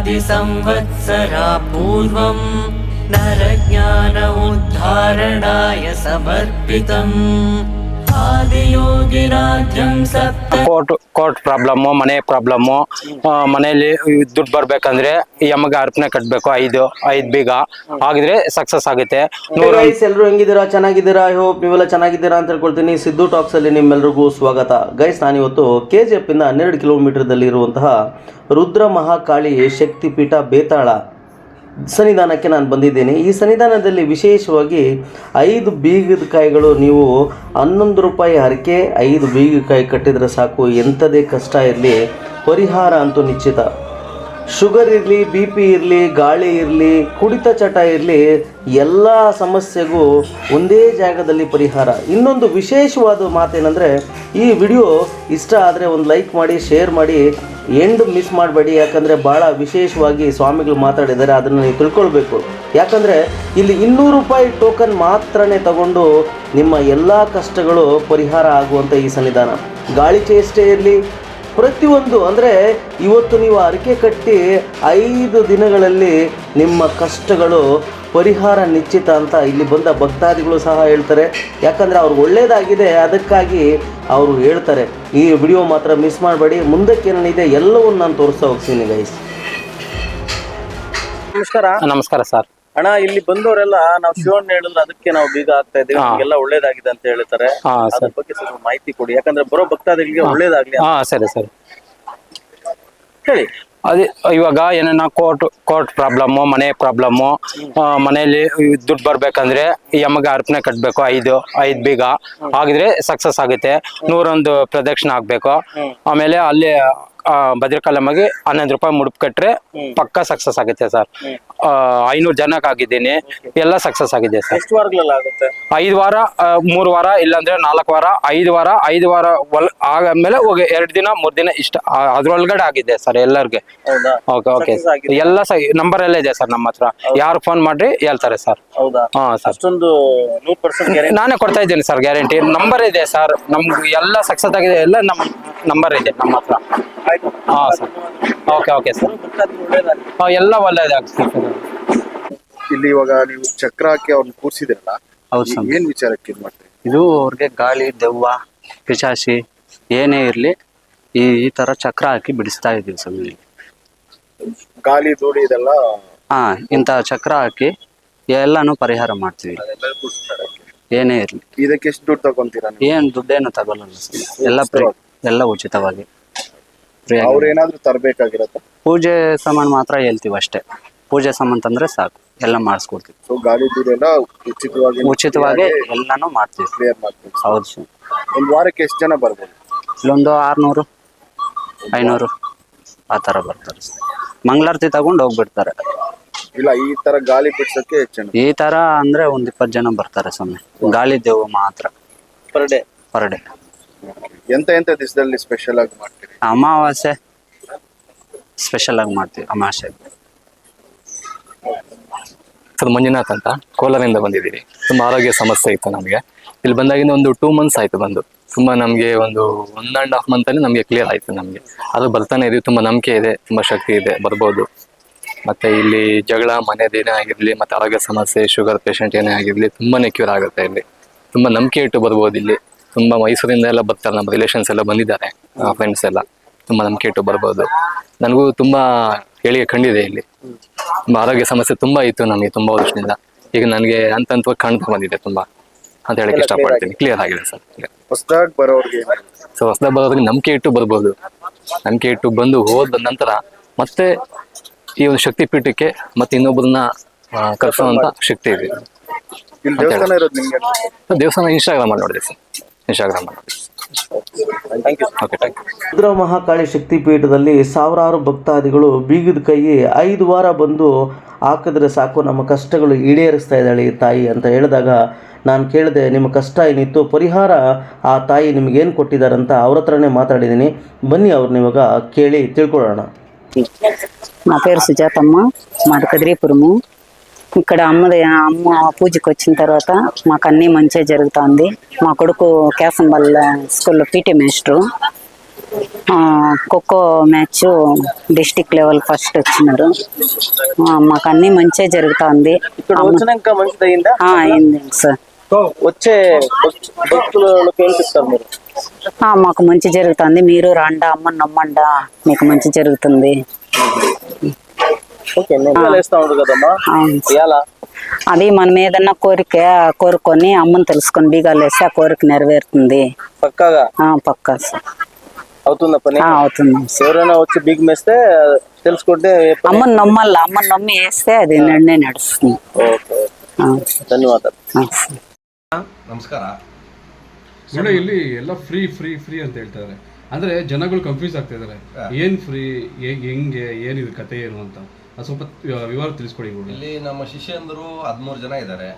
संवत्सरा पूर्वम् नरज्ञान उद्धारणाय समर्पितम्। ಕೋರ್ಟ್ ಕೋರ್ಟ್ ಪ್ರಾಬ್ಲಮ್ಮು ಮನೆ ಪ್ರಾಬ್ಲಮ್ಮು ಮನೆಯಲ್ಲಿ ದುಡ್ಡು ಬರ್ಬೇಕಂದ್ರೆ ಯಮಗೆ ಅರ್ಪಣೆ ಕಟ್ಟಬೇಕು ಐದು ಐದು ಬೀಗ. ಆಗಿದ್ರೆ ಸಕ್ಸಸ್ ಆಗುತ್ತೆ. ನೂರ ಗೈಸ್ ಎಲ್ಲರೂ ಹೆಂಗಿದ್ದೀರಾ? ಚೆನ್ನಾಗಿದ್ದೀರಾ? ಐ ಹೋಪ್ ನೀವೆಲ್ಲ ಚೆನ್ನಾಗಿದ್ದೀರಾ ಅಂತ ಹೇಳ್ಕೊಳ್ತೀನಿ. ಸಿದ್ದು ಟಾಕ್ಸ್ ಅಲ್ಲಿ ನಿಮ್ಮೆಲ್ಲರಿಗೂ ಸ್ವಾಗತ. ಗೈಸ್ ನಾನಿವತ್ತು ಕೆ ಜಿ ಎಫ್ ಇಂದ ಹನ್ನೆರಡು ಕಿಲೋಮೀಟರ್ದಲ್ಲಿ ಇರುವಂತಹ ರುದ್ರ ಮಹಾಕಾಳಿ ಶಕ್ತಿಪೀಠ ಬೇತಾಳ ಸನ್ನಿಧಾನಕ್ಕೆ ನಾನು ಬಂದಿದ್ದೇನೆ. ಈ ಸನ್ನಿಧಾನದಲ್ಲಿ ವಿಶೇಷವಾಗಿ ಐದು ಬೀಗದ ಕಾಯಿಗಳು ನೀವು ಹನ್ನೊಂದು ರೂಪಾಯಿ ಹರಕೆ ಐದು ಬೀಗಕಾಯಿ ಕಟ್ಟಿದರೆ ಸಾಕು. ಎಂಥದೇ ಕಷ್ಟ ಇರಲಿ. ಪರಿಹಾರ ಅಂತೂ ನಿಶ್ಚಿತ. ಶುಗರ್ ಇರಲಿ, ಬಿ ಪಿ ಇರಲಿ, ಗಾಳಿ ಇರಲಿ, ಕುಡಿತ ಚಟ ಇರಲಿ, ಎಲ್ಲ ಸಮಸ್ಯೆಗೂ ಒಂದೇ ಜಾಗದಲ್ಲಿ ಪರಿಹಾರ. ಇನ್ನೊಂದು ವಿಶೇಷವಾದ ಮಾತೇನೆಂದರೆ, ಈ ವಿಡಿಯೋ ಇಷ್ಟ ಆದರೆ ಒಂದು ಲೈಕ್ ಮಾಡಿ, ಶೇರ್ ಮಾಡಿ, ಎಂಡ್ ಮಿಸ್ ಮಾಡಬೇಡಿ. ಯಾಕಂದರೆ ಭಾಳ ವಿಶೇಷವಾಗಿ ಸ್ವಾಮಿಗಳು ಮಾತಾಡಿದ್ದಾರೆ, ಅದನ್ನು ನೀವು ತಿಳ್ಕೊಳ್ಬೇಕು. ಯಾಕಂದರೆ, ಇಲ್ಲಿ ಇನ್ನೂರು ರೂಪಾಯಿ ಟೋಕನ್ ಮಾತ್ರನೇ ತಗೊಂಡು ನಿಮ್ಮ ಎಲ್ಲ ಕಷ್ಟಗಳು ಪರಿಹಾರ ಆಗುವಂಥ ಈ ಸನ್ನಿಧಾನ. ಗಾಳಿ ಚೇಷ್ಟೆ ಇರಲಿ ಪ್ರತಿಯೊಂದು ಅಂದರೆ ಇವತ್ತು ನೀವು ಅರಿಕೆ ಕಟ್ಟಿ ಐದು ದಿನಗಳಲ್ಲಿ ನಿಮ್ಮ ಕಷ್ಟಗಳು ಪರಿಹಾರ ನಿಶ್ಚಿತ ಅಂತ ಇಲ್ಲಿ ಬಂದ ಭಕ್ತಾದಿಗಳು ಸಹ ಹೇಳ್ತಾರೆ. ಯಾಕಂದರೆ ಅವ್ರಿಗೆ ಒಳ್ಳೆಯದಾಗಿದೆ ಅದಕ್ಕಾಗಿ ಅವರು ಹೇಳ್ತಾರೆ. ಈ ವಿಡಿಯೋ ಮಾತ್ರ ಮಿಸ್ ಮಾಡಬೇಡಿ. ಮುಂದಕ್ಕೆ ಏನೇನಿದೆ ಎಲ್ಲವನ್ನು ನಾನು ತೋರಿಸ್ತಾ ಹೋಗ್ತೀನಿ ಗೈಸ್ ನಮಸ್ಕಾರ. ನಮಸ್ಕಾರ ಸರ್. ಅಣ್ಣ ಇಲ್ಲಿ ಬಂದವರೆಲ್ಲ ನಾವು ಶಿವಣ್ಣ ಹೇಳಿದ್ರೆ ಅದಕ್ಕೆ ನಾವು ಬೀಗ ಆಗ್ತಾ ಇದ್ದೀವಿ. ನಮಗೆಲ್ಲ ಒಳ್ಳೇದಾಗಿದೆ ಅಂತ ಹೇಳ್ತಾರೆ. ಹಾ ಅದ್ರ ಸರ್ ಬಗ್ಗೆ ಸ್ವಲ್ಪ ಮಾಹಿತಿ ಕೊಡಿ. ಯಾಕಂದ್ರೆ ಬರೋ ಭಕ್ತಾದಿಗಳಿಗೆ ಒಳ್ಳೇದಾಗ್ಲಿ ಅಂತ. ಹಾ ಸರಿ ಸರಿ. ಹೇಳಿ. ಅದೇ ಇವಾಗ ಏನನ್ನ ಕೋರ್ಟ್ ಕೋರ್ಟ್ ಪ್ರಾಬ್ಲಮ್ಮು ಮನೆ ಪ್ರಾಬ್ಲಮ್ಮು ಮನೆಯಲ್ಲಿ ದುಡ್ಡು ಬರ್ಬೇಕಂದ್ರೆ ಯಮಗೆ ಅರ್ಪಣೆ ಕಟ್ಟಬೇಕು ಐದು ಐದು ಬೀಗ. ಆಗಿದ್ರೆ ಸಕ್ಸಸ್ ಆಗುತ್ತೆ. ನೂರೊಂದು ಪ್ರದಕ್ಷಿಣೆ ಆಗ್ಬೇಕು ಆಮೇಲೆ ಅಲ್ಲಿ ಆ, ಭದ್ರಕಾಲಮ್ಮಗೆ ಹನ್ನೊಂದು ರೂಪಾಯಿ ಮುಡುಪು ಕಟ್ರೆ ಪಕ್ಕ ಸಕ್ಸಸ್ ಆಗುತ್ತೆ ಸರ್ ಐನೂರು ಜನಕ್ಕೆ ಆಗಿದ್ದೀನಿ ಎಲ್ಲ ಸಕ್ಸಸ್ ಆಗಿದೆ ಸರ್ ಎಷ್ಟು ವಾರಗಳೆಲ್ಲ ಆಗುತ್ತೆ? ಐದು ವಾರ ಮೂರು ವಾರ ಇಲ್ಲಾಂದ್ರೆ ನಾಲ್ಕು ವಾರ ಐದು ವಾರ ಐದು ವಾರ ಒಲ್ ಹೋಗಿ ಎರಡು ದಿನ ಮೂರು ದಿನ ಇಷ್ಟ ಆ, ಅದ್ರೊಳಗಡೆ ಆಗಿದೆ ಸರ್ ಎಲ್ಲರಿಗೆ. ಹೌದಾ? ಓಕೆ ಓಕೆ Success ಆಗಿದೆ. ಎಲ್ಲ ನಂಬರ್ ಎಲ್ಲ ಇದೆ ಸರ್ ನಮ್ಮ ಹತ್ರ. ಯಾರು ಫೋನ್ ಮಾಡ್ರಿ ಹೇಳ್ತಾರೆ ಸರ್ ಹೌದಾ? ಹಾ ಸರ್ ಅಷ್ಟೊಂದು ನೂರ್ ಪರ್ಸೆಂಟ್ ಗ್ಯಾರಂಟಿ ನಾನೇ ಕೊಡ್ತಾ ಇದ್ದೀನಿ ಸರ್ ಗ್ಯಾರಂಟಿ ನಂಬರ್ ಇದೆ ಸರ್ ನಮ್ಗೆ ಎಲ್ಲ ಸಕ್ಸಸ್ ಆಗಿದೆ ಎಲ್ಲ ನಮ್ಮ ನಂಬರ್ ಇದೆ ನಮ್ಮ ಹತ್ರ. ಹಾ ಸರ್ ಓಕೆ ಓಕೆ ಸರ್ ಹಾಂ ಎಲ್ಲ ಸರ್ ಇಲ್ಲಿ ಇವಾಗ ನೀವು ಚಕ್ರ ಹಾಕಿ ಅವ್ರನ್ನ ಕೂರಿಸಿದ್ರಲ್ಲ ಹೌದು ಸರ್ ಏನ್ ವಿಚಾರಕ್ಕೆ ಇದ್ ಮಾಡ್ತೀರಿ? ಇದು ಅವ್ರಿಗೆ ಗಾಳಿ ದೆವ್ವ ಪಿಶಾಸಿ ಏನೇ ಇರಲಿ ಈ ಈ ಥರ ಚಕ್ರ ಹಾಕಿ ಬಿಡಿಸ್ತಾ ಇದ್ದೀವಿ ಸ್ವಾಮಿ ಇಲ್ಲಿ. ಗಾಳಿ ಧೂಳಿ ಇದೆಲ್ಲ ಹಾ ಇಂಥ ಚಕ್ರ ಹಾಕಿ ಎಲ್ಲಾನು ಪರಿಹಾರ ಮಾಡ್ತೀವಿ. ಅದೆಲ್ಲ ಕೂರ್ಸ್ತಾರೆ ಏನೇ ಇರಲಿ. ಇದಕ್ಕೆ ಎಷ್ಟು ದುಡ್ಡು ತಗೊಂತೀರಾ ನೀವು? ಏನು ದುಡ್ಡೇನು ತಗೊಳ್ಳಲ್ಲ ಸ್ವಾಮಿ ಎಲ್ಲ ಫ್ರೀ ಎಲ್ಲ ಉಚಿತವಾಗಿ. ಅವ್ರ ಏನಾದ್ರು ತರ್ಬೇಕಾಗಿರತ್ತ? ಪೂಜೆ ಸಾಮಾನು ಮಾತ್ರ ಹೇಳ್ತೀವಿ ಅಷ್ಟೇ. ಪೂಜೆ ಸಾಮಾನ್ ತಂದ್ರೆ ಸಾಕು. ಎಲ್ಲ ಮಾಡಿಸ್ಕೊಡ್ತೀವಿ. ಸೊ ಧೂಳಿ ಉಚಿತವಾಗಿ ಉಚಿತವಾಗಿ ಎಲ್ಲಾನು ಮಾಡ್ತೀವಿ. ಕ್ಲಿಯರ್ ಮಾಡ್ತೀವಿ. ಹೌದು ಸ್ವಾಮಿ ಒಂದ್ ವಾರಕ್ಕೆ ಎಷ್ಟು ಜನ ಬರ್ಬೋದು? ಇಲ್ಲೊಂದು ಆರ್ನೂರು ಐನೂರು ಆ ತರ ಬರ್ತಾರೆ ಮಂಗಳಾರತಿ ತಗೊಂಡು ಹೋಗ್ಬಿಡ್ತಾರೆ. ಇಲ್ಲ ಈ ತರ ಗಾಳಿ ಬಿಡ್ಸಕ್ಕೆ ಜನ? ಈ ತರ ಅಂದ್ರೆ ಒಂದ್ ಇಪ್ಪತ್ತು ಜನ ಬರ್ತಾರೆ ಸ್ವಾಮಿ. ಗಾಳಿ ದೇವು ಮಾತ್ರ. ಪರ್ ಡೇ ಪರ್ ಡೇ ಎಂತ ಎಂತ ದಿವಸದಲ್ಲಿ ಸ್ಪೆಷಲ್ ಆಗಿ ಮಾಡ್ತೀರಿ? ಅಮಾವಾಸ್ಯೆ ಸ್ಪೆಷಲ್ ಆಗಿ ಮಾಡ್ತೀವಿ ಅಮಾವಾಸ್ಯೆ. ಸರ್ ಮಂಜುನಾಥ್ ಅಂತ ಕೋಲಾರಿಂದ ಬಂದಿದ್ದೀವಿ ತುಂಬ ಆರೋಗ್ಯ ಸಮಸ್ಯೆ ಇತ್ತು ನಮಗೆ. ಇಲ್ಲಿ ಬಂದಾಗಿಂದ ಒಂದು ಟೂ ಮಂತ್ಸ್ ಆಯ್ತು ಬಂದು. ತುಂಬ ನಮಗೆ ಒಂದು ಒನ್ ಆ್ಯಂಡ್ ಹಾಫ್ ಮಂತಲ್ಲಿ ನಮಗೆ ಕ್ಲಿಯರ್ ಆಯ್ತು ನಮಗೆ. ಅದು ಬರ್ತಾನೆ ಇದೀವಿ ತುಂಬ ನಂಬಿಕೆ ಇದೆ ತುಂಬ ಶಕ್ತಿ ಇದೆ ಬರ್ಬೋದು. ಮತ್ತೆ ಇಲ್ಲಿ ಜಗಳ ಮನೆದೇನೇ ಆಗಿರಲಿ ಮತ್ತೆ ಆರೋಗ್ಯ ಸಮಸ್ಯೆ ಶುಗರ್ ಪೇಷಂಟ್ ಏನೇ ಆಗಿರಲಿ ತುಂಬಾನೇ ಕ್ಯೂರ್ ಆಗುತ್ತೆ ಇಲ್ಲಿ. ತುಂಬ ನಂಬಿಕೆ ಇಟ್ಟು ಬರ್ಬೋದು ಇಲ್ಲಿ. ತುಂಬ ಮೈಸೂರಿಂದ ಎಲ್ಲ ಬರ್ತಾರೆ ನಮ್ಮ ರಿಲೇಷನ್ಸ್ ಎಲ್ಲ ಬಂದಿದ್ದಾರೆ ಫ್ರೆಂಡ್ಸ್ ಎಲ್ಲ. ತುಂಬಾ ನಂಬಿಕೆ ಇಟ್ಟು ಬರ್ಬೋದು. ನನಗೂ ತುಂಬಾ ಹೇಳಿಕೆ ಕಂಡಿದೆ ಇಲ್ಲಿ. ತುಂಬಾ ಆರೋಗ್ಯ ಸಮಸ್ಯೆ ತುಂಬಾ ಇತ್ತು ನಮಗೆ ತುಂಬಾ ವರ್ಷದಿಂದ. ಈಗ ನನಗೆ ಅಂತ ಅಂತ ಕಾಣ್ತಾ ಬಂದಿದೆ ತುಂಬಾ. ಅಂತ ಹೇಳಕ್ ಇಷ್ಟಪಡ್ತೀನಿ. ಕ್ಲಿಯರ್ ಆಗಿದೆ ಸರ್. ಹೊಸದಾಗಿ ಬರೋರಿಗೆ? ಸೊ ಹೊಸದಾಗಿ ಬರೋದಕ್ಕೆ ನಂಬಿಕೆ ಇಟ್ಟು ಬರ್ಬೋದು. ನಂಬಿಕೆ ಇಟ್ಟು ಬಂದು ಹೋದ ನಂತರ ಮತ್ತೆ ಈ ಒಂದು ಶಕ್ತಿ ಪೀಠಕ್ಕೆ ಮತ್ತೆ ಇನ್ನೊಬ್ಬರನ್ನ ಕರ್ಸೋಂತ ಶಕ್ತಿ ಇದೆ. ನಿಮ್ಗೆ? ದೇವಸ್ಥಾನ ಇನ್ಸ್ಟಾಗ್ರಾಮ್ ಅಲ್ಲಿ ನೋಡಿದೆ ಸರ್. ರುದ್ರ ಮಹಾಕಾಳಿ ಶಕ್ತಿ ಪೀಠದಲ್ಲಿ ಸಾವಿರಾರು ಭಕ್ತಾದಿಗಳು ಬೀಗದ ಕೈ ಐದು ವಾರ ಬಂದು ಹಾಕಿದ್ರೆ ಸಾಕು ನಮ್ಮ ಕಷ್ಟಗಳು ಈಡೇರಿಸ್ತಾ ಇದ್ದಾಳೆ ಈ ತಾಯಿ ಅಂತ ಹೇಳಿದಾಗ ನಾನು ಕೇಳಿದೆ ನಿಮ್ಮ ಕಷ್ಟ ಏನಿತ್ತು ಪರಿಹಾರ ಆ ತಾಯಿ ನಿಮಗೇನು ಕೊಟ್ಟಿದ್ದಾರಂತ ಅವ್ರ ಹತ್ರನೇ ಮಾತಾಡಿದ್ದೀನಿ. ಬನ್ನಿ ಅವ್ರನ್ನ ಇವಾಗ ಕೇಳಿ ತಿಳ್ಕೊಳ್ಳೋಣ. నా పేరు సుజాతమ్మ ఇక్కడ అమ్మది అమ్మ పూజకి వచ్చిన తర్వాత మాకు అన్నీ మంచిగా జరుగుతుంది. మా కొడుకు కేసంబల్ స్కూల్లో PT master. Kho kho match district level first వచ్చినారు మాకు అన్ని మంచిగా జరుగుతుంది. అయిందా? సార్. వచ్చే మాకు మంచి జరుగుతుంది. మీరు రండా అమ్మ నమ్మండా మీకు మంచి జరుగుతుంది. ఓకే నేను వేస్తా ఉండదు కదమ్మా అవును సార్. ఎలా అది మనం ఏదన్నా కోరిక కోరుకొని అమ్మని తెలుసుకొని బీగాలు వేస్తే ఆ కోరిక నెరవేరుతుంది పక్కాగా ఆ, పక్కా సార్ అవుతుందా పని ఆ, అవుతుంది సార్. ఎవరైనా వచ్చి బిగ్ మేస్తే తెలుసుకుంటే ఏ పని- అమ్మని నమ్మాల అమ్మని నమ్మి వేస్తే అది నన్నే నడుస్తుంది ఓకే ఆ, ಧನ್ಯವಾದ ఆ, సార్. ನಮಸ್ಕಾರ ನೋಡಿ ಇಲ್ಲಿ ಎಲ್ಲ ಫ್ರೀ ಫ್ರೀ ಫ್ರೀ ಅಂತ ಹೇಳ್ತಾರೆ ಅಂದ್ರೆ ಜನಗಳು ಕನ್ಫ್ಯೂಸ್ ಆಗ್ತಾ ಇದಾರೆ ಏನ್ ಫ್ರೀ ಹೆಂಗೆ ಏನಿದೆ ಕತೆ ಏನು ಅಂತ ಅದು ಸ್ವಲ್ಪ ವಿ- ವಿವರ ತಿಳಿಸ್ಕೊಡಿ ಗುರು. ಇಲ್ಲಿ ನಮ್ಮ ಶಿಷ್ಯಂದರು ಹದಿಮೂರು ಜನ ಇದ್ದಾರೆ.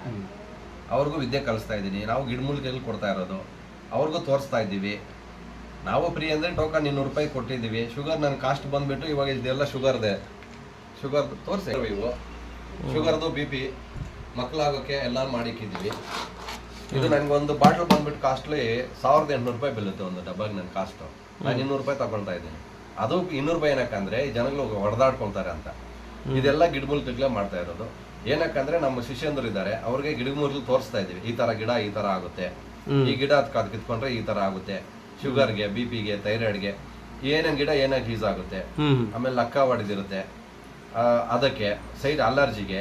ಅವ್ರಿಗೂ ವಿದ್ಯೆ ಕಲಿಸ್ತಾ ಇದ್ದೀನಿ. ನಾವು ಗಿಡಮೂಲಿಕೆಯಲ್ಲಿ ಕೊಡ್ತಾ ಇರೋದು. ಅವ್ರಿಗೂ ತೋರಿಸ್ತಾ ಇದ್ದೀವಿ. ನಾವು ಫ್ರೀ ಅಂದರೆ ಟೋಕನ್ ಇನ್ನೂರು ರೂಪಾಯಿ ಕೊಟ್ಟಿದ್ದೀವಿ. ಶುಗರ್ ನನ್ನ ಕಾಸ್ಟ್ ಬಂದ್ಬಿಟ್ಟು ಇವಾಗ ಇದೆಲ್ಲ ಶುಗರ್ದೆ ಶುಗರ್ ತೋರಿಸಿ. ಇವು. ಶುಗರ್ದು ಬಿ ಪಿ ಮಕ್ಕಳಾಗೋಕ್ಕೆ ಎಲ್ಲ ಮಾಡಿಕ್ಕಿದ್ದೀವಿ. ಇದು ನನಗೊಂದು ಬಾಟ್ಲ್ ಬಂದ್ಬಿಟ್ಟು ಕಾಸ್ಟ್ಲಿ ಸಾವಿರದ ಎಂಟುನೂರು ರೂಪಾಯಿ ಬೀಳುತ್ತೆ ಒಂದು ಡಬ್ಬಾಗಿ ನನ್ನ ಕಾಸ್ಟು. ನಾನು ಇನ್ನೂರು ರೂಪಾಯಿ ತಗೊಳ್ತಾ ಇದ್ದೀನಿ. ಅದು ಇನ್ನೂರು ರೂಪಾಯಿ ಏನಕ್ಕಂದ್ರೆ ಈ ಜನಗಳು ಹೊಡೆದಾಡ್ಕೊಳ್ತಾರೆ ಅಂತ. ಇದೆಲ್ಲ ಗಿಡಮೂಲಿಕೆಗಳೇ ಮಾಡ್ತಾ ಇರೋದು. ಏನಕ್ಕಂದ್ರೆ ನಮ್ಮ ಶಿಷ್ಯಂದ್ರು ಇದ್ದಾರೆ ಅವ್ರಿಗೆ ಗಿಡಮೂಲಿಕೆ ತೋರಿಸ್ತಾ ಇದೀವಿ ಈ ತರ ಗಿಡ ಈ ತರ ಆಗುತ್ತೆ. ಈ ಗಿಡ ಅದ್ ಕಿತ್ಕೊಂಡ್ರೆ ಈ ತರ ಆಗುತ್ತೆ. ಶುಗರ್ಗೆ ಬಿ ಪಿಗೆ ಥೈರಾಯ್ಡ್ಗೆ ಏನೇನ್ ಗಿಡ ಏನಾಗಿ ಯೂಸ್ ಆಗುತ್ತೆ. ಆಮೇಲೆ ಲಕ್ಕ ಹೊಡೆದಿರುತ್ತೆ ಅದಕ್ಕೆ ಸೈಡ್ ಅಲರ್ಜಿಗೆ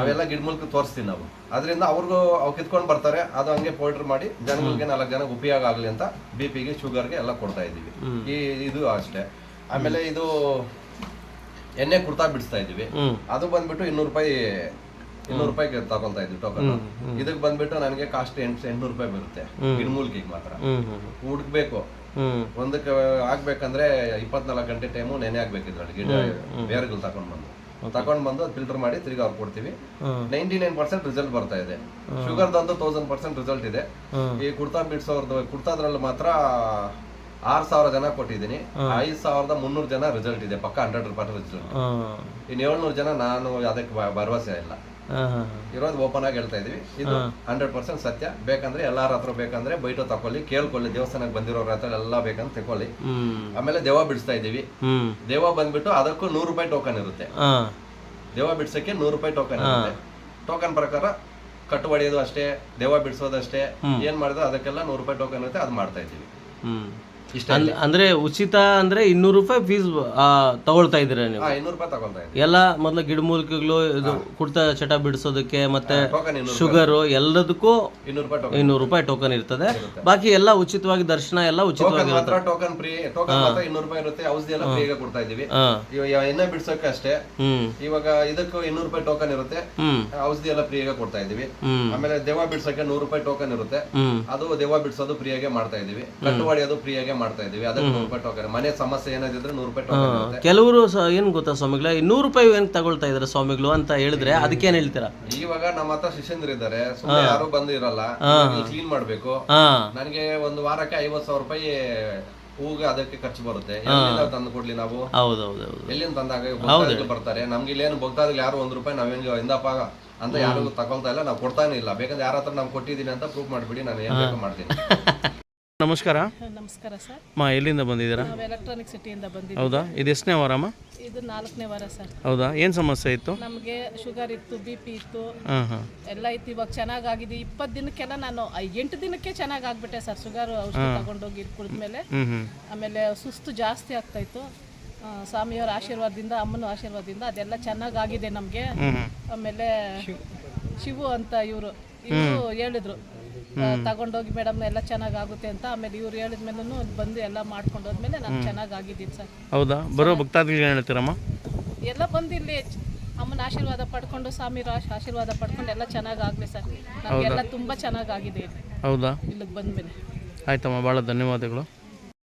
ಅವೆಲ್ಲ ಗಿಡಮೂಲಿಕೆ ತೋರಿಸ್ತೀವಿ ನಾವು. ಅದರಿಂದ ಅವ್ರಿಗೂ ಅವು ಕಿತ್ಕೊಂಡು ಬರ್ತಾರೆ ಅದು ಹಂಗೆ ಪೌಡ್ರ್ ಮಾಡಿ ಜನಗಳಿಗೆ ನಾಲ್ಕು ಜನಕ್ಕೆ ಉಪಯೋಗ ಆಗಲಿ ಅಂತ ಬಿ ಪಿಗೆ ಶುಗರ್ಗೆ ಎಲ್ಲ ಕೊಡ್ತಾ ಇದ್ದೀವಿ. ಈ ಇದು ಅಷ್ಟೇ. ಆಮೇಲೆ ಇದು ಎಣ್ಣೆ ಕುರ್ತಾ ಬಿಡಿಸ್ತಾ ಇದೀವಿ ಅದು ಬಂದ್ಬಿಟ್ಟು ಇನ್ನೂರು ರೂಪಾಯಿ ಇನ್ನೂರು ರೂಪಾಯಿ ತಗೊಂತಾ ಇದ್ವಿ ಟೋಕನ್ ಇದಕ್ಕೆ ಬಂದ್ಬಿಟ್ಟು ನನಗೆ ಕಾಸ್ಟ್ ಎಂಟು ಎಂಟ್ನೂರು ರೂಪಾಯಿ ಬರುತ್ತೆ ಗಿಡಮೂಲಿಕೆಗೆ ಮಾತ್ರ. ಹುಡುಕ್ಬೇಕು. ಒಂದಕ್ಕೆ ಆಗ್ಬೇಕಂದ್ರೆ ಇಪ್ಪತ್ನಾಲ್ಕು ಗಂಟೆ ಟೈಮು ನೆನೆ ಆಗ್ಬೇಕು ಇದ್ರಲ್ಲಿ ಗಿಡ ಬೇರ್ಗಳು ತಗೊಂಡ್ ಬಂದು. ತಗೊಂಡ್ ಬಂದು ಫಿಲ್ಟರ್ ಮಾಡಿ ತಿರ್ಗಿ ಅವ್ರು ಕೊಡ್ತೀವಿ. ನೈಂಟಿ ನೈನ್ ಪರ್ಸೆಂಟ್ ರಿಸಲ್ಟ್ ಬರ್ತಾ ಇದೆ. ಶುಗರ್ದಂತೂ ತೌಸಂಡ್ ಪರ್ಸೆಂಟ್ ರಿಸಲ್ಟ್ ಇದೆ. ಈ ಕುರ್ತಾ ಬಿಡ್ಸೋರ್ದು ಕುರ್ತಾದ್ರಲ್ಲಿ ಮಾತ್ರ ಆರ್ ಸಾವಿರ ಜನ ಕೊಟ್ಟಿದ್ದೀನಿ. ಐದ್ ಸಾವಿರದ ಮುನ್ನೂರು ಜನ ರಿಸಲ್ಟ್ ಇದೆ. ಪಕ್ಕ ಹಂಡ್ರೆಡ್ ರೂಪಾಯಿ ರಿಸಲ್ಟ್ ಇನ್ ಏಳ್ನೂರ್ ಜನ ನಾನು ಅದಕ್ಕೆ ಭರವಸೆ ಇಲ್ಲ. ಇರೋದು ಓಪನ್ ಆಗಿ ಹೇಳ್ತಾ ಇದೀವಿ. ಇದು ಹಂಡ್ರೆಡ್ ಪರ್ಸೆಂಟ್ ಸತ್ಯ. ಬೇಕಂದ್ರೆ ಎಲ್ಲಾರ ಹತ್ರ ಬೇಕಂದ್ರೆ ಬೈಟು ತಕೊಳ್ಳಿ ಕೇಳ್ಕೊಳ್ಳಿ ದೇವಸ್ಥಾನಕ್ಕೆ ಬಂದಿರೋರ ಹತ್ರ ಎಲ್ಲ ಬೇಕಂತ ತಕೊಳ್ಳಿ ಆಮೇಲೆ ದೇವ ಬಿಡಿಸ್ತಾ ಇದೀವಿ. ದೇವ ಬಂದ್ಬಿಟ್ಟು ಅದಕ್ಕೂ ನೂರು ರೂಪಾಯಿ ಟೋಕನ್ ಇರುತ್ತೆ. ದೇವ ಬಿಡ್ಸಕ್ಕೆ ನೂರು ರೂಪಾಯಿ ಟೋಕನ್ ಇರುತ್ತೆ. ಟೋಕನ್ ಪ್ರಕಾರ ಕಟ್ಟು ಹೊಡೆಯೋದು ಅಷ್ಟೇ ದೇವ ಬಿಡಿಸೋದಷ್ಟೇ ಏನ್ ಮಾಡಿದ್ರೆ ಅದಕ್ಕೆಲ್ಲ ನೂರು ರೂಪಾಯಿ ಟೋಕನ್ ಇರುತ್ತೆ ಅದು ಮಾಡ್ತಾ ಇದ್ದೀವಿ ಇಷ್ಟ ಅಂದ್ರೆ ಉಚಿತ ಅಂದ್ರೆ ಇನ್ನೂರು ರೂಪಾಯಿ ಫೀಸ್ ತಗೊಳ್ತಾ ಇದ್ದೀರಾ ನೀವು? ಇನ್ನೂರು ರೂಪಾಯಿ ತಗೊಳ್ತಾ ಇದ್ದೀವಿ ಎಲ್ಲ ಮೊದಲ ಗಿಡಮೂಲಿಕೆಗಳು ಇದು ಕುಡ್ತ ಚಟ ಬಿಡಿಸೋದಕ್ಕೆ ಮತ್ತೆ ಟೋಕನ್ ಇನ್ನೂರು ಶುಗರು ಎಲ್ಲದಕ್ಕೂ ಇನ್ನೂರು ರೂಪಾಯಿ ಟೋಕನ್ ಇನ್ನೂರು ರೂಪಾಯಿ ಟೋಕನ್ ಇರ್ತದೆ. ಬಾಕಿ ಎಲ್ಲ ಉಚಿತವಾಗಿ ದರ್ಶನ ಎಲ್ಲ ಟೋಕನ್ ಉಚಿತವಾಗಿ ಮಾತ್ರ ಟೋಕನ್ ಫ್ರೀ ಟೋಕನ್ ಮಾತ್ರ ಇನ್ನೂರು ರೂಪಾಯಿ ಇರುತ್ತೆ. ಔಷಧಿ ಎಲ್ಲ ಫ್ರೀ ಕೊಡ್ತಾ ಇದೀವಿ ಹಾ. ಇವಾಗ ಎಣ್ಣೆ ಬಿಡ್ಸೋಕೆ ಅಷ್ಟೇ. ಹ್ಮ್. ಇವಾಗ ಇದಕ್ಕೂ ಇನ್ನೂರು ರೂಪಾಯಿ ಟೋಕನ್ ಇರುತ್ತೆ. ಹ್ಮ್. ಔಷಧಿ ಎಲ್ಲ ಫ್ರೀಯಾಗಿ ಕೊಡ್ತಾ ಇದೀವಿ ಹ್ಮ್. ಆಮೇಲೆ ದೆವ್ವ ಬಿಡ್ಸಕ್ಕೆ ನೂರು ರೂಪಾಯಿ ಟೋಕನ್ ಇರುತ್ತೆ. ಹ್ಮ್. ಅದು ದೆವ್ವ ಬಿಡ್ಸೋದು ಫ್ರೀಯಾಗೆ ಮಾಡ್ತಾ ಇದೀವಿ ಕಟ್ಟು ಹೊಡೆಯೋದು ಫ್ರೀಯಾಗೆ ಮಾಡ್ತಾ ಇದೀವಿ ಅದಕ್ಕೆ ನೂರು ರೂಪಾಯಿ ಟೋಕನ್ ಮನೆ ಸಮಸ್ಯೆ ಏನಾದಿದ್ರೆ ನೂರು ರೂಪಾಯಿ ಟೋಕನ್ ಇರುತ್ತೆ. ಕೆಲವರು ಸ- ಏನ್ ಗೊತ್ತಾ ಸ್ವಾಮಿಗಳೇ ನೂರು ರೂಪಾಯಿ ಏನ್ ತಗೊಳ್ತಾ ಇದಾರೆ ಸ್ವಾಮಿಗಳು ಅಂತ ಹೇಳಿದ್ರೆ ಅದಕ್ಕೇನ್ ಹೇಳ್ತೀರಾ? ಇವಾಗ ನಮ್ಮ ಹತ್ರ ಶಿಷ್ಯಂದ್ರ ಇದ್ದಾರೆ. ಸುಮ್ಮನೆ ಯಾರು ಬಂದು ಇರಲ್ಲ. ಕ್ಲೀನ್ ಮಾಡ್ಬೇಕು. ನನ್ಗೆ ನನಗೆ ಒಂದು ವಾರಕ್ಕೆ ಐವತ್ ಸಾವಿರ ರೂಪಾಯಿ ಹೂಗೆ ಅದಕ್ಕೆ ಖರ್ಚು ಬರುತ್ತೆ. ಎಲ್ಲಿಂದ ತಂದು ಕೊಡ್ಲಿ ನಾವು? ಹೌದು ಎಲ್ಲಿಂದ ತಂದಾಗ ಭಕ್ತಾದಿಗಳು ಬರ್ತಾರೆ? ನಮ್ಗೆ ಇಲ್ಲೇನು ಭಕ್ತಾದಿಗಳು ಯಾರು ಒಂದ್ ರೂಪಾಯಿ ನಾವೇನು ಹಿಂದಪ್ಪ ಅಂತ ಯಾರಿಗೂ ತಗೊಳ್ತಾ ಇಲ್ಲ. ನಾವು ಕೊಡ್ತಾನೆ ಇಲ್ಲ. ಬೇಕಂದ್ರೆ ಯಾರ ಹತ್ರ ನಾವು ಕೊಟ್ಟಿದ್ದೀನಿ ಅಂತ ಪ್ರೂಫ್ ಮಾಡ್ಬಿಡಿ. ನಾನು ಏನ್ ಬೇಕು ಮಾಡ್ತೀನಿ. ನಮಸ್ಕಾರ. ನಮಸ್ಕಾರ ಸರ್. ಮಾ ಎಲ್ಲಿಂದ ಬಂದಿದ್ದೀರಾ? ನಾವು ಎಲೆಕ್ಟ್ರಾನಿಕ್ ಸಿಟಿಯಿಂದ ಬಂದಿದ್ದೀವಿ. ಹೌದಾ? ಇದು ಎಷ್ಟನೇ ವಾರ ಅಮ್ಮ ಇದು ನಾಲ್ಕನೇ ವಾರ ಸರ್. ಹೌದಾ? ಏನು ಸಮಸ್ಯೆ ಇತ್ತು? ನಮಗೆ ಶುಗರ್ ಇತ್ತು ಬಿ ಪಿ ಇತ್ತು. ಹಾಂ ಹಾಂ. ಎಲ್ಲ ಇತ್ತು. ಇವಾಗ ಚೆನ್ನಾಗಾಗಿದೆ ಇಪ್ಪತ್ತು ದಿನಕ್ಕೆಲ್ಲ ನಾನು ಎಂಟು ದಿನಕ್ಕೆ ಚೆನ್ನಾಗಿ ಆಗ್ಬಿಟ್ಟೆ ಸರ್. ಶುಗರ್ ಔಷಧಿ ತಗೊಂಡೋಗಿ ಕುಡಿದ್ಮೇಲೆ. ಹ್ಞೂ ಹ್ಞೂ ಆಮೇಲೆ ಸುಸ್ತು ಜಾಸ್ತಿ ಆಗ್ತಾ ಇತ್ತು ಆ, ಸ್ವಾಮಿಯವರ ಆಶೀರ್ವಾದದಿಂದ ಅಮ್ಮನ ಆಶೀರ್ವಾದದಿಂದ ಅದೆಲ್ಲ ಚೆನ್ನಾಗಾಗಿದೆ ನಮಗೆ. ಆಮೇಲೆ ಶಿವು ಅಂತ ಇವರು ಇವರು ಹೇಳಿದ್ರು. ತಗೊಂಡೋಗಿ ಮೇಡಮ್ ಎಲ್ಲ ಚೆನ್ನಾಗಾಗುತ್ತೆ ಅಂತ ಆಮೇಲೆ ಇವ್ರು ಹೇಳಿದ್ಮೇಲೂ ಬಂದು ಎಲ್ಲ ಮಾಡ್ಕೊಂಡು ಹೋದ್ಮೇಲೆ ನಾನು ಚೆನ್ನಾಗಾಗಿದ್ದೀನಿ ಸರ್. ಹೌದಾ? ಬರೋ ಭಕ್ತಾದಿಗಳು ಏನು ಹೇಳ್ತೀರಮ್ಮ? ಎಲ್ಲ ಬಂದು ಇಲ್ಲಿ ಅಮ್ಮನ ಆಶೀರ್ವಾದ ಪಡ್ಕೊಂಡು ಸ್ವಾಮಿ ಆಶೀರ್ವಾದ ಪಡ್ಕೊಂಡು ಎಲ್ಲ ಚೆನ್ನಾಗಾಗಲಿ ಸರ್. ನಮಗೆಲ್ಲ ತುಂಬಾ ಚೆನ್ನಾಗಾಗಿದೆ ಇಲ್ಲಿ. ಹೌದಾ? ಇಲ್ಲಿಗೆ ಬಂದ್ಮೇಲೆ. ಆಯ್ತಮ್ಮ ಭಾಳ ಧನ್ಯವಾದಗಳು.